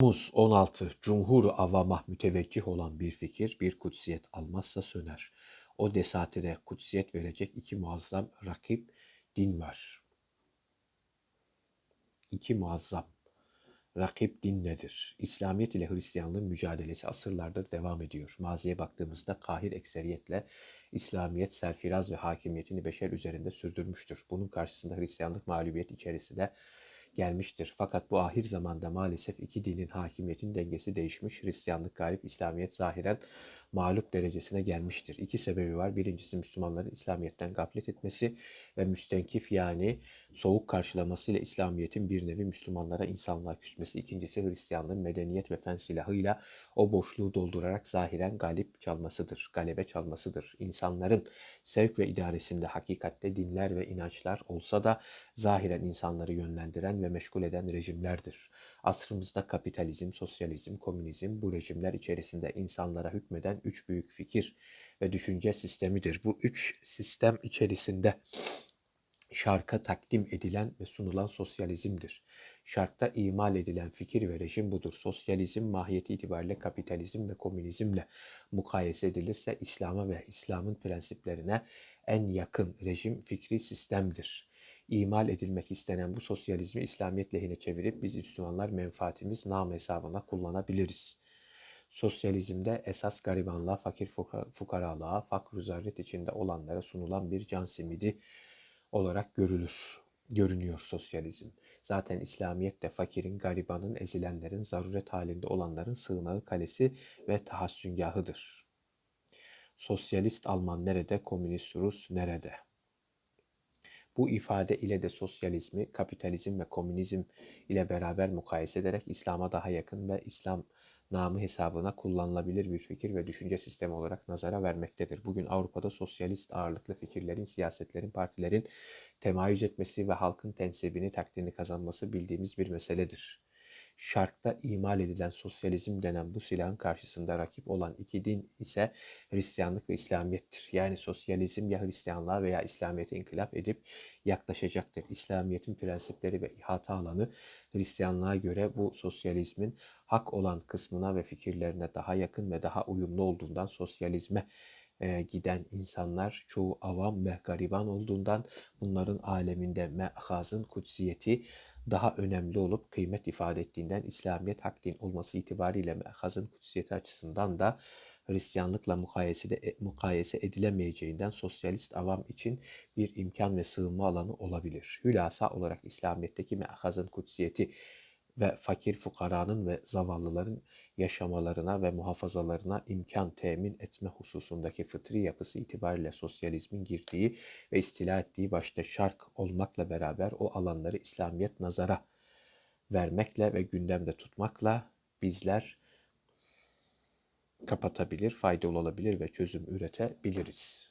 Temmuz 16 Cumhur avama müteveccih olan bir fikir bir kutsiyet almazsa söner. O desatire kutsiyet verecek iki muazzam rakip din var. İki muazzam rakip din nedir? İslamiyet ile Hristiyanlığın mücadelesi asırlardır devam ediyor. Maziye baktığımızda kahir ekseriyetle İslamiyet serfiraz ve hakimiyetini beşer üzerinde sürdürmüştür. Bunun karşısında Hristiyanlık mağlubiyet içerisinde gelmiştir. Fakat bu ahir zamanda maalesef iki dinin hakimiyetin dengesi değişmiş. Hristiyanlık galip, İslamiyet zahiren mağlup derecesine gelmiştir. İki sebebi var. Birincisi Müslümanların İslamiyet'ten gaflet etmesi ve müstenkif yani soğuk karşılamasıyla İslamiyet'in bir nevi Müslümanlara insanlığa küsmesi. İkincisi Hristiyanlığın medeniyet ve fen silahıyla o boşluğu doldurarak zahiren galip çalmasıdır, galebe çalmasıdır. İnsanların sevk ve idaresinde hakikatte dinler ve inançlar olsa da zahiren insanları yönlendiren ve meşgul eden rejimlerdir. Asrımızda kapitalizm, sosyalizm, komünizm bu rejimler içerisinde insanlara hükmeden üç büyük fikir ve düşünce sistemidir. Bu üç sistem içerisinde şarka takdim edilen ve sunulan sosyalizmdir. Şarkta imal edilen fikir ve rejim budur. Sosyalizm mahiyeti itibariyle kapitalizm ve komünizmle mukayese edilirse İslam'a ve İslam'ın prensiplerine en yakın rejim fikri sistemdir. İmal edilmek istenen bu sosyalizmi İslamiyet lehine çevirip biz Müslümanlar menfaatimiz nam hesabına kullanabiliriz. Sosyalizmde esas garibanlığa, fakir fukaralığa, fakr zaruret içinde olanlara sunulan bir can simidi olarak görülür, görünüyor sosyalizm. Zaten İslamiyet de fakirin, garibanın, ezilenlerin, zaruret halinde olanların sığınağı, kalesi ve tahassüngahıdır. Sosyalist Alman nerede, komünist Rus nerede? Bu ifade ile de sosyalizmi, kapitalizm ve komünizm ile beraber mukayese ederek İslam'a daha yakın ve İslam namı hesabına kullanılabilir bir fikir ve düşünce sistemi olarak nazara vermektedir. Bugün Avrupa'da sosyalist ağırlıklı fikirlerin, siyasetlerin, partilerin temayüz etmesi ve halkın tensibini, takdirini kazanması bildiğimiz bir meseledir. Şarkta imal edilen sosyalizm denen bu silahın karşısında rakip olan iki din ise Hristiyanlık ve İslamiyettir. Yani sosyalizm ya Hristiyanlığa veya İslamiyet'e inkılap edip yaklaşacaktır. İslamiyet'in prensipleri ve ihata alanı Hristiyanlığa göre bu sosyalizmin hak olan kısmına ve fikirlerine daha yakın ve daha uyumlu olduğundan sosyalizme e, giden insanlar çoğu avam ve gariban olduğundan bunların aleminde mehazın kutsiyeti daha önemli olup kıymet ifade ettiğinden İslamiyet hak din olması itibariyle mehazın kutsiyeti açısından da Hristiyanlıkla mukayese, de, mukayese edilemeyeceğinden sosyalist avam için bir imkan ve sığınma alanı olabilir. Hülasa olarak İslamiyet'teki mehazın kutsiyeti ve fakir fukaranın ve zavallıların yaşamalarına ve muhafazalarına imkan temin etme hususundaki fıtri yapısı itibariyle sosyalizmin girdiği ve istila ettiği başta şark olmakla beraber o alanları İslamiyet nazara vermekle ve gündemde tutmakla bizler kapatabilir, faydalı olabilir ve çözüm üretebiliriz.